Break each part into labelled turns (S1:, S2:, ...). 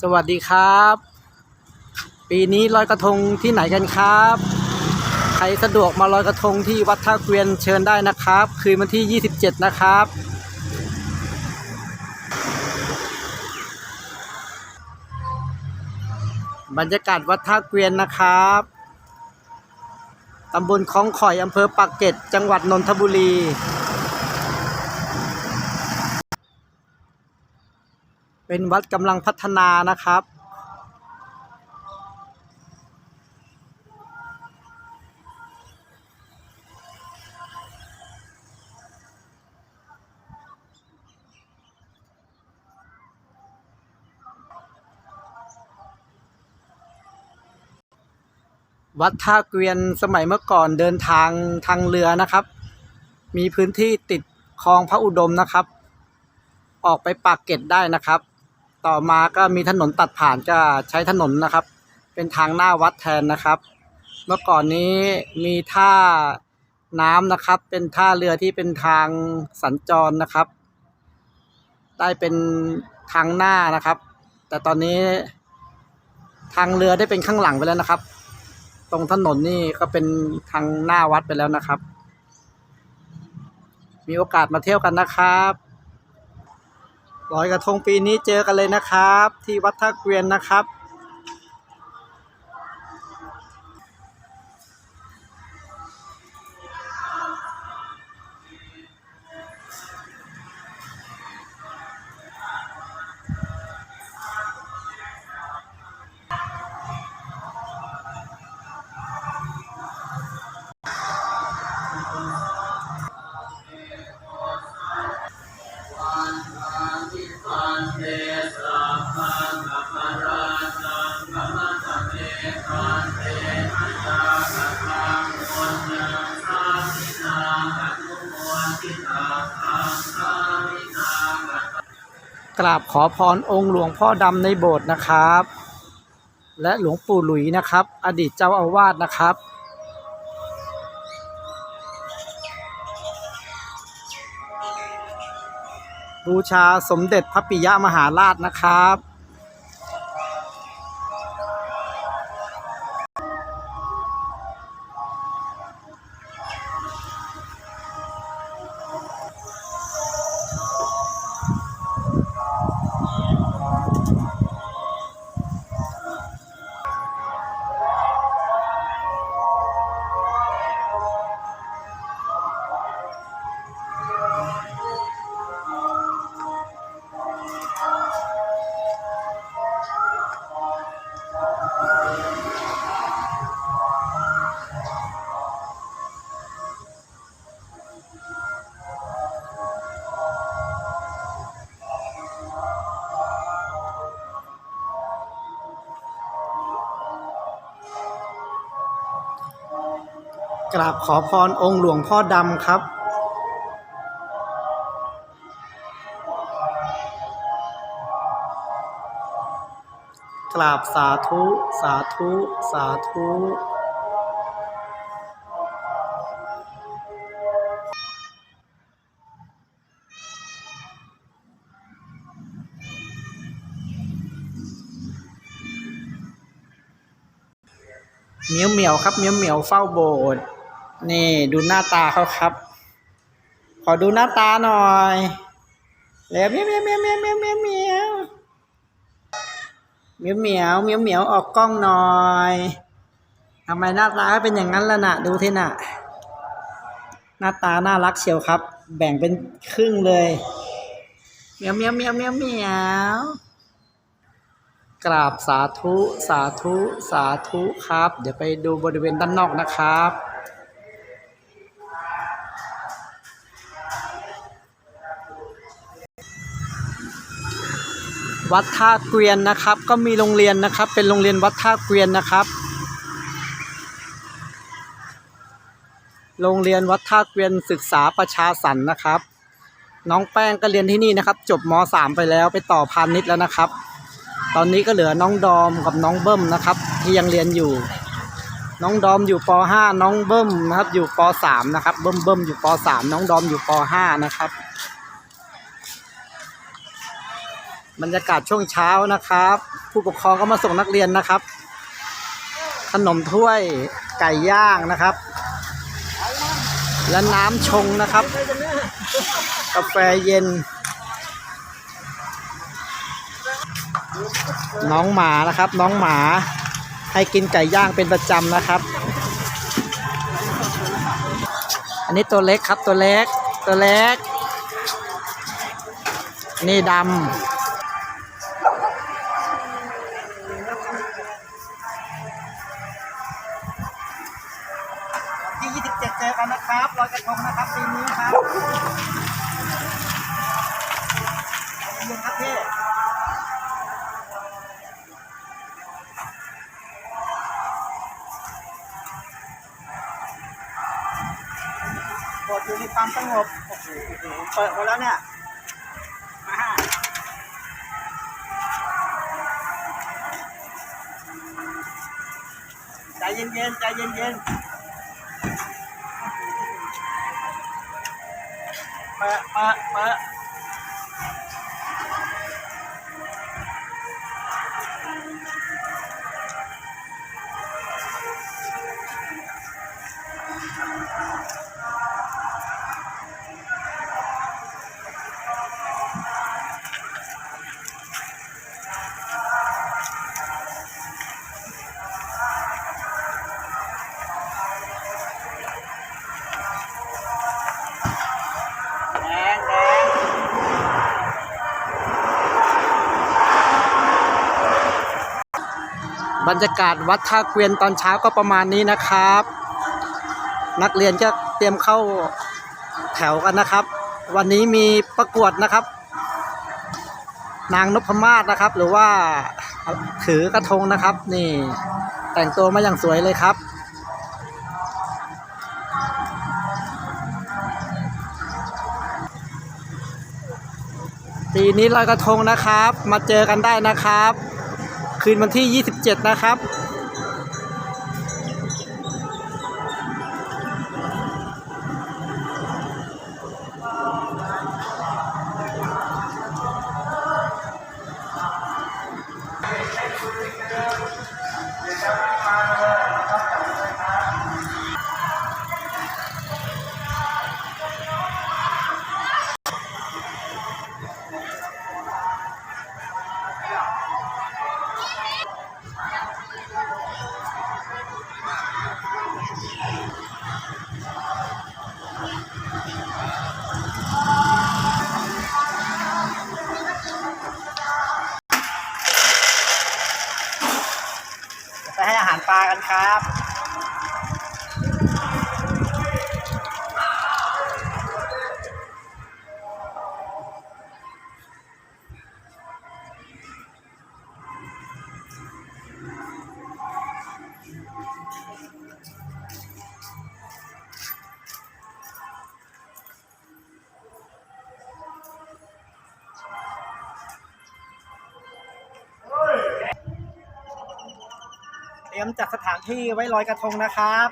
S1: สวัสดีครับ ปีนี้ลอยกระทงที่ไหนกันครับ ใครสะดวกมาลอยกระทงที่วัดท่าเกวียนเชิญได้นะครับ คืนวันที่ 27 นะครับ บรรยากาศวัดท่าเกวียนนะครับตำบลคลองข่อยอำเภอปากเกร็ดจังหวัดนนทบุรี เป็นวัดกำลังพัฒนานะครับ วัดท่าเกวียนสมัยเมื่อก่อนเดินทางทางเรือนะครับ มีพื้นที่ติดคลองพระอุดมนะครับ ออกไปปากเกร็ดได้นะครับ ต่อมาก็มีถนนตัดผ่านก็ใช้ถนนนะครับ เป็นทางหน้าวัดแทนนะครับ เมื่อก่อนนี้มีท่าน้ำนะครับ เป็นท่าเรือที่เป็นทางสัญจรนะครับ ได้เป็นทางหน้านะครับ แต่ตอนนี้ทางเรือได้เป็นข้างหลังไปแล้วนะครับ ตรงถนนนี่ก็เป็นทางหน้าวัดไปแล้วนะครับ มีโอกาสมาเที่ยวกันนะครับ ลอยกระทงปีนี้เจอกันเลยนะครับ ที่วัดท่าเกวียนนะครับ กราบขอพรองค์หลวงพ่อดำในโบสถ์นะครับ และหลวงปู่หลุยนะครับ อดีตเจ้าอาวาสนะครับบูชาสมเด็จพระปิยมหาราชนะครับ กราบขอพรองค์หลวงพ่อดำครับ กราบสาธุ สาธุ สาธุ เมียวเหมียวครับ เมียวเหมียวเฝ้าโบสถ์ นี่ดูหน้าตาเขาครับ ขอดูหน้าตาหน่อยแล้วเมียวเมียวเมียวเมียวเมียวเมียวเมียวเมียวเมียวเมียวเมียวออกกล้องหน่อยทำไมหน้าตาเป็นอย่างนั้นล่ะนะดูที่น่ะ หน้าตาน่ารักเชียวครับ แบ่งเป็นครึ่งเลยเมียวเมียวเมียวเมียวเมียวกราบสาธุสาธุสาธุครับ เดี๋ยวไปดูบริเวณด้านนอกนะครับ วัดท่าเกวียนนะครับ ก็มีโรงเรียนนะครับ เป็นโรงเรียนวัดท่าเกวียนนะครับ โรงเรียนวัดท่าเกวียนศึกษาประชาสรรค์นะครับ น้องแป้งก็เรียนที่นี่นะครับ จบม .3 ไปแล้วไปต่อพาณิชย์แล้วนะครับ ตอนนี้ก็เหลือน้องดอมกับน้องเบิ้มนะครับ ที่ยังเรียนอยู่ น้องดอมอยู่ป .5 น้องเบิ้มนะครับ อยู่ป .3 นะครับเบิ้มเบิ้มอยู่ป .3 น้องดอมอยู่ป .5 นะครับ บรรยากาศช่วงเช้านะครับ ผู้ปกครองก็มาส่งนักเรียนนะครับ ขนมถ้วยไก่ย่างนะครับ และน้ำชงนะครับ กาแฟเย็น น้องหมานะครับ น้องหมาให้กินไก่ย่างเป็นประจำนะครับ อันนี้ตัวเล็กครับตัวเล็กตัวเล็ก นี่ดำ เย็นครับพี่โปรดอยู่ในความสงบโอ้โหเปิดหมดแล้วเนี่ย มาใจเย็นๆใจเย็นๆเปะเปะเปะ บรรยากาศวัดท่าเกวียนตอนเช้าก็ประมาณนี้นะครับ นักเรียนก็เตรียมเข้าแถวกันนะครับ วันนี้มีประกวดนะครับ นางนพมาศนะครับ หรือว่าถือกระทงนะครับ นี่แต่งตัวมาอย่างสวยเลยครับปีนี้ลอยกระทงนะครับ มาเจอกันได้นะครับ คืนวันที่ 27 นะครับ ครับ รียมจัดสถานที่ไว้ลอยกระทงนะครับ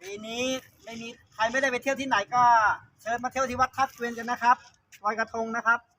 S1: ปีนี้ไม่มีใครไม่ได้ไปเที่ยวที่ไหนก็ เชิญมาเที่ยวที่วัดทับเกวียนกันนะครับลอยกระทงนะครับ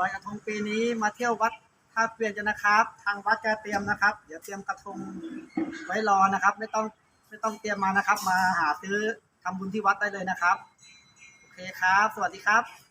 S1: ลอยกระทงปีนี้มาเที่ยววัดท่าเกวียนกันนะครับ ทางวัดจะเตรียมนะครับ เดี๋ยวเตรียมกระทงไว้รอนะครับ ไม่ต้องไม่ต้องเตรียมมานะครับ มาหาซื้อทำบุญที่วัดได้เลยนะครับ โอเคครับ สวัสดีครับ